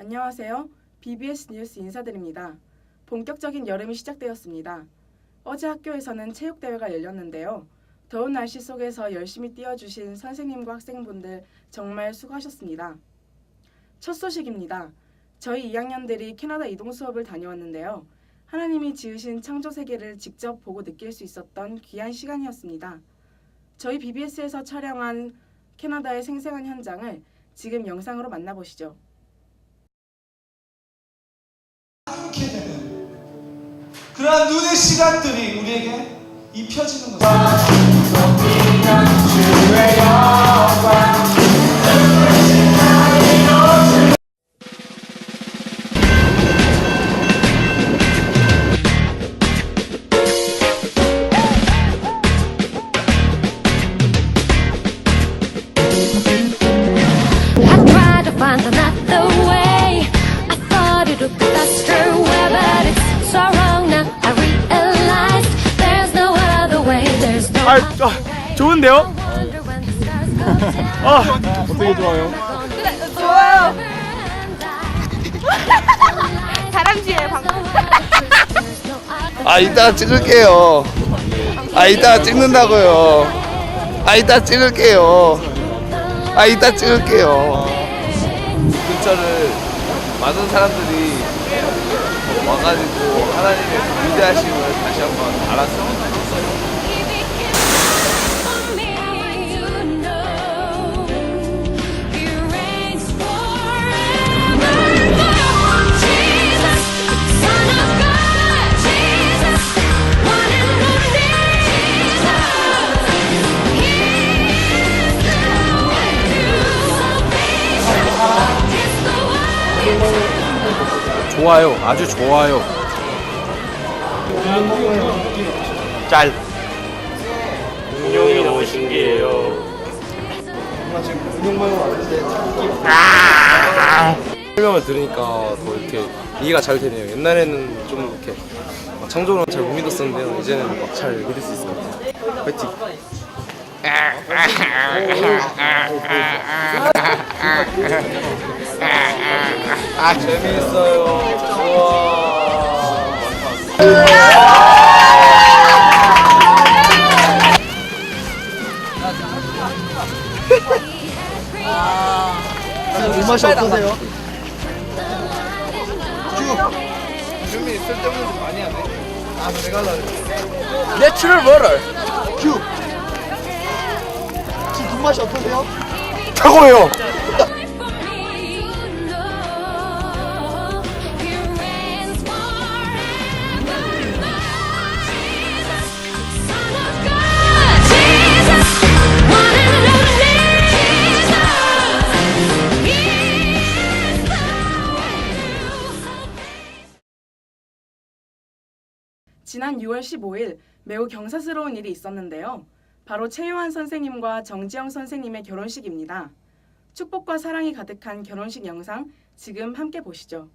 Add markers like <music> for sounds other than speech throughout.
안녕하세요. BBS 뉴스 인사드립니다. 본격적인 여름이 시작되었습니다. 어제 학교에서는 체육대회가 열렸는데요. 더운 날씨 속에서 열심히 뛰어주신 선생님과 학생분들 정말 수고하셨습니다. 첫 소식입니다. 저희 2학년들이 캐나다 이동 수업을 다녀왔는데요. 하나님이 지으신 창조 세계를 직접 보고 느낄 수 있었던 귀한 시간이었습니다. 저희 BBS에서 촬영한 캐나다의 생생한 현장을 지금 영상으로 만나보시죠. 그러한 눈의 시간들이 우리에게 입혀지는 것입니다. 아, way. 좋은데요? 아, 어떻게 좋아요? 좋아요. <laughs> 다람쥐의 방금 아 이따 찍을게요. 아 이따 찍는다고요. 아 이따 찍을게요. 아 이따 찍을게요. 근처를 많은 사람들이 와가지고 하나님의 그 위대하심을 다시 한번 좋겠어 좋아요. 아주 좋아요. 짤. 운영이 너무 신기해요. 설명을 들으니까 더 이렇게 이해가 잘 되네요. 옛날에는 좀 이렇게 막 창조론 잘못 믿었었는데요. 이제는 막 잘 믿을 수 있을 것 같아요. 화이팅! <laughs> 아 재밌어요. 우와. 맛이 어떠세요? 준비 쓸데없는 거 많이 하네. 아 내가 나 내추럴 워럴. 큐. 지금 군맛이 어떠세요? 최고예요. 지난 6월 15일 매우 경사스러운 일이 있었는데요. 바로 최요한 선생님과 정지영 선생님의 결혼식입니다. 축복과 사랑이 가득한 결혼식 영상 지금 함께 보시죠.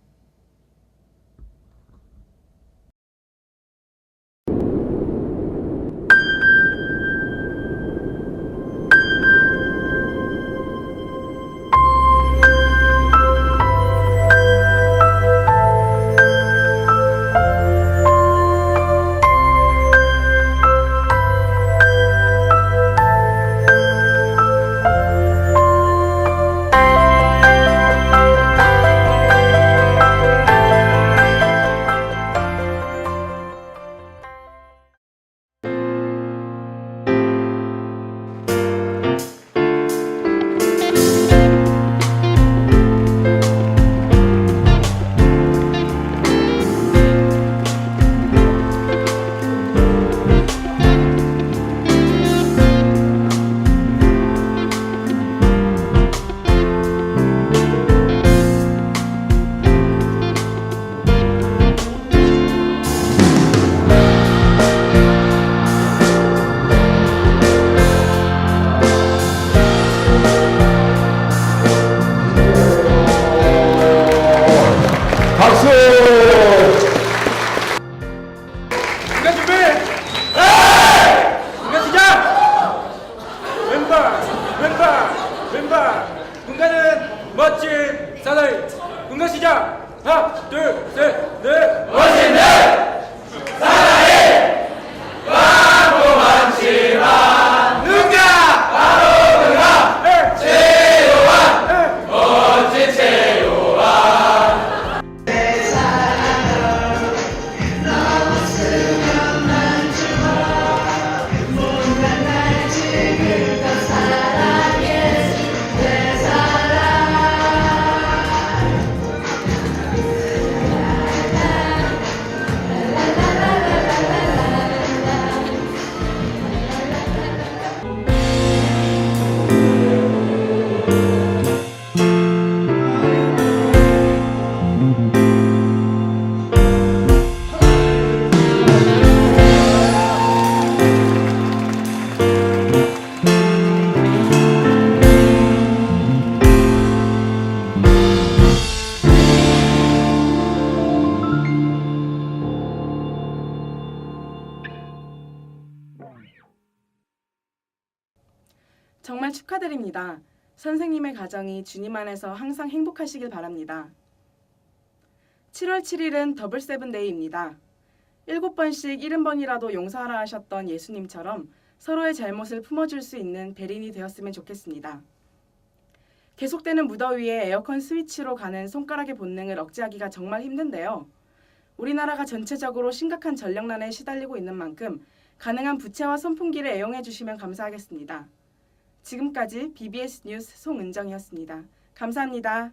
정말 축하드립니다. 선생님의 가정이 주님 안에서 항상 행복하시길 바랍니다. 7월 7일은 더블 세븐데이입니다. 일곱 번씩 일흔 번이라도 용서하라 하셨던 예수님처럼 서로의 잘못을 품어줄 수 있는 대린이 되었으면 좋겠습니다. 계속되는 무더위에 에어컨 스위치로 가는 손가락의 본능을 억제하기가 정말 힘든데요. 우리나라가 전체적으로 심각한 전력난에 시달리고 있는 만큼 가능한 부채와 선풍기를 애용해 주시면 감사하겠습니다. 지금까지 BBS 뉴스 송은정이었습니다. 감사합니다.